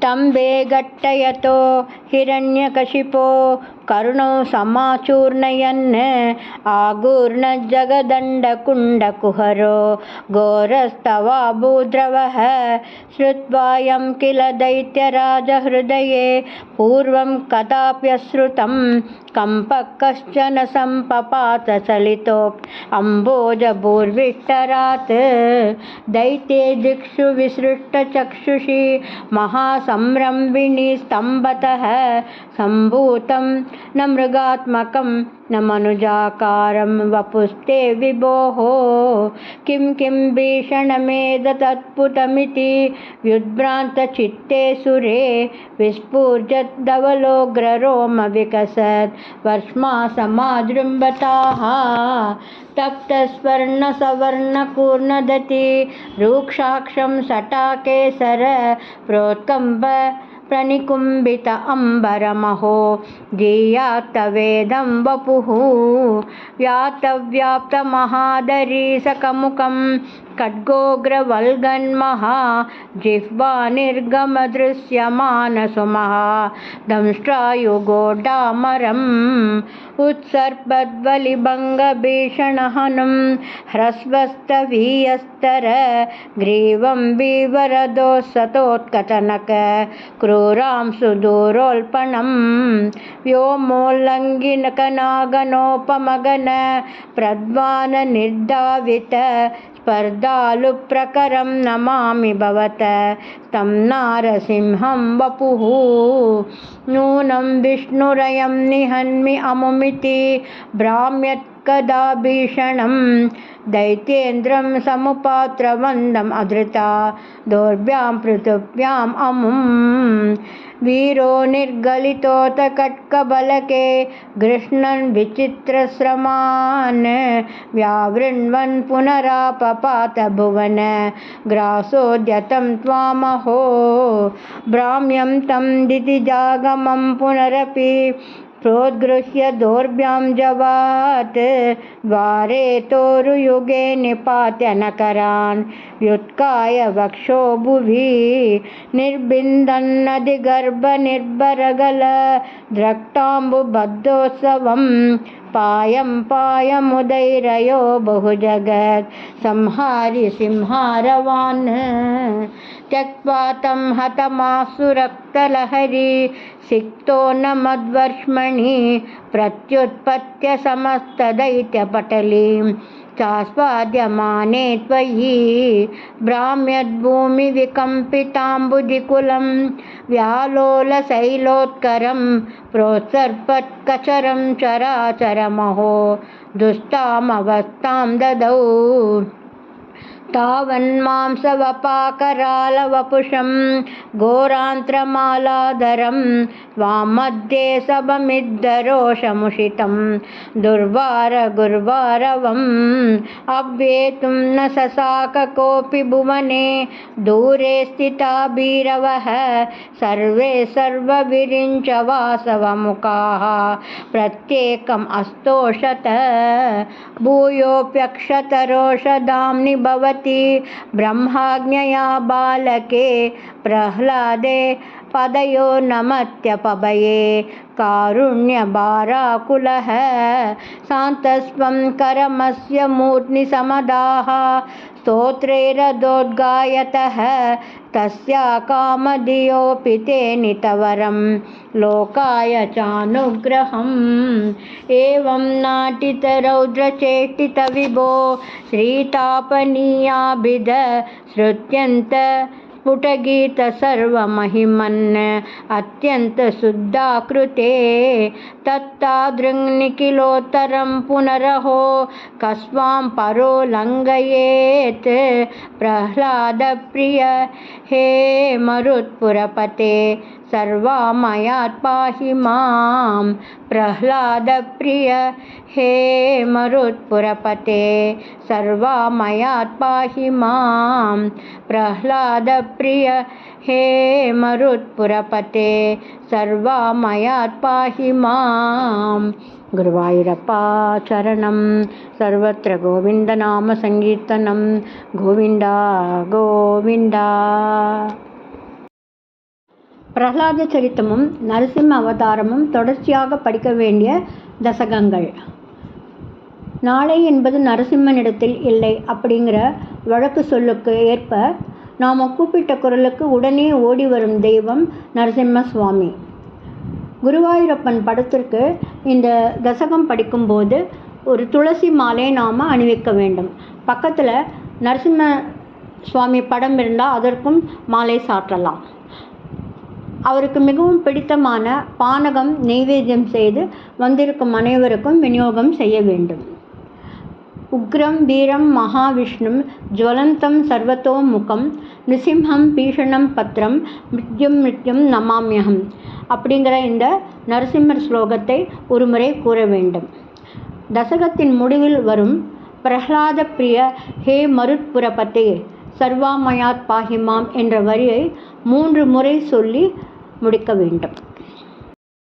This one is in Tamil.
स्तम्भे घट्टयतो हिरण्यकशिपो ಕರುಣೋ ಸಮಾಚೂರ್ಣಯನ್ ಆಗೂರ್ಣ ಜಗದಂಡ ಕುಂಡ ಕುಹರೋ ಘೋರಸ್ತವಾಭೂದ್ರವಃ ಶ್ರುತ್ವಾಯಂ ಕಿಲ ದೈತ್ಯರಾಜ ಹೃದಯೇ ಪೂರ್ವಂ ಕದಾಪ್ಯಶ್ರುತಂ ಕಂಪ ಕಶ್ಚನ ಸಂಪಪಾತ ಸಲಿತೋ ಅಂಬೋಜಭೂರ್ವಿಷ್ಟರಾತ್ ದೈತ್ಯೇ ದಿಕ್ಷು ವಿಸೃಷ್ಟಚಕ್ಷುಷಿ ಮಹಾಸಂರಂಭಿಣಿ ಸ್ತಂಭತಃ ಸಂಭೂತಂ न मृगात्मकं न मनुजाकारं वपुस्ते विभोः किं किं भीषणमेदतत्पुटमिति व्युद्भ्रान्तचित्ते सुरे विस्फूर्जद्धवलोग्ररोमविकसत् वर्ष्मा समाजृम्भताः तप्तस्वर्णसवर्णकूर्णदति रूक्षाक्षं सटाकेसर प्रोत्कम्ब प्रणिकुम्बित अम्बरमहो जीयात्तवेदं वपुः। व्यात्तव्याप्तमहादरीसकमुखम् खड्गोग्रवल्गन्महा जिह्वा निर्गमदृश्यमानसुमहा दंष्ट्रायुगोडामरम् उत्सर्पद्वलिभङ्गभीषणहनुं ह्रस्वस्तवीयस्तर ग्रीवं विवरदोसतोत्कथनक क्रूरां सुदूरोल्पणं व्योमोल्लङ्घिनकनागनोपमगन प्रद्वाननिर्धावित स्पर्धालुप्रकरं नमामि भवत तं नारसिंहं वपुः नूनं विष्णुरयं निहन्मि अमुमिति भ्राम्यत्कदा भीषणं दैत्येन्द्रं समुपात्रवन्दम् अधृता दोर्भ्यां पृथिव्याम् अमुं। वीरो निर्गलितोतकट्कबलके गृह्णन् विचित्रश्रमान्। व्यावृण्वन् पुनरापपात भुवन ग्रासोद्यतं त्वामहो। भ्राम्यं तं दितिजागमं पुनरपि प्रोद्गृह्य दोर्भ्यां जवात् द्वारे तोरुयुगे निपात्य नकरान् व्युत्काय वक्षो भुवि निर्बिन्दन्नदिगर्भनिर्भरगल द्रक्ताम्बुबद्धोत्सवं पायं पायमुदैरयो बहुजगत्। संहारि सिंहारवान्। त्यक्त्वा तं हतमासुरक्तलहरी सिक्तो न मद्वर्ष्मणि प्रत्युत्पत्य समस्तदैत्यपटलीं चास्वाद्यमाने त्वयि भ्राम्यद्भूमिविकम्पिताम्बुधिकुलं व्यालोलशैलोत्करं प्रोत्सर्पत्कचरं चराचरमहो दुष्टामवस्थां ददौ तावन्मांसवपाकरालवपुषं घोरान्त्रमालाधरं त्वाम्मध्ये सबमिद्धरोषमुषितं दुर्वारगुर्वारवम्, अव्येतुं न ससाक कोऽपि भुवने, दूरे स्थिता भीरवः, सर्वे सर्वविरिञ्च वासवमुखाः प्रत्येकम् अस्तोषत भूयोऽप्यक्षतरोषधाम्नि भवति। ब्रह्माज्ञया बालके प्रह्लादे पदयो नमत्यपभये कारुण्यभाराकुलः शान्तस्वं करमस्य मूर्ध्नि समदाः स्तोत्रैरदोद्गायतः तस्या कामधियोऽपि ते नितवरं लोकाय चानुग्रहम्। एवं नाटितरौद्रचेष्टितविभो श्रीतापनीयाभिध श्रुत्यन्त स्फुटगीत सर्वमहिमन् अत्यन्तशुद्धाकृते तत्तादृङ्निखिलोत्तरं पुनरहो कस्वां परो लङ्घयेत् प्रह्लादप्रिय हे मरुत्पुरपते सर्वामयात् पाहि मां प्रह्लादप्रिय हे मरुत्पुरपते सर्वामयात् पाहि मां प्रह्लादप्रिय हे मरुत्पुरपते सर्वामयात् पाहि मां। गुरुवायूरप्पा चरणं सर्वत्र गोविन्दनामसङ्कीर्तनं। गोविन्द गोविन्द பிரகலாத சரித்தமும் நரசிம்ம அவதாரமும் தொடர்ச்சியாக படிக்க வேண்டிய தசகங்கள். நாளை என்பது நரசிம்மனிடத்தில் இல்லை அப்படிங்கிற வழக்கு சொல்லுக்கு ஏற்ப நாம் கூப்பிட்ட குரலுக்கு உடனே ஓடி வரும் தெய்வம் நரசிம்ம சுவாமி. குருவாயூரப்பன் படத்திற்கு இந்த தசகம் படிக்கும்போது ஒரு துளசி மாலை நாம் அணிவிக்க வேண்டும். பக்கத்தில் நரசிம்ம சுவாமி படம் இருந்தால் அதற்கும் மாலை சாற்றலாம். அவருக்கு மிகவும் பிடித்தமான பானகம் நெய்வேத்தியம் செய்து வந்திருக்கும் அனைவருக்கும் விநியோகம் செய்ய வேண்டும். உக்ரம் வீரம் மகாவிஷ்ணும் ஜுவலந்தம் சர்வத்தோமுகம் நிசிம்ஹம் பீஷணம் பத்ரம் மிருத்யும் மிருத்யும் நமாமியகம் அப்படிங்கிற இந்த நரசிம்மர் ஸ்லோகத்தை ஒருமுறை கூற வேண்டும். தசகத்தின் முடிவில் வரும் பிரஹ்லாத பிரிய ஹே மருட்புரபத்தே சர்வாமயாத் பாஹிமாம் என்ற வரியை மூன்று முறை சொல்லி முடிக்க வேண்டும்.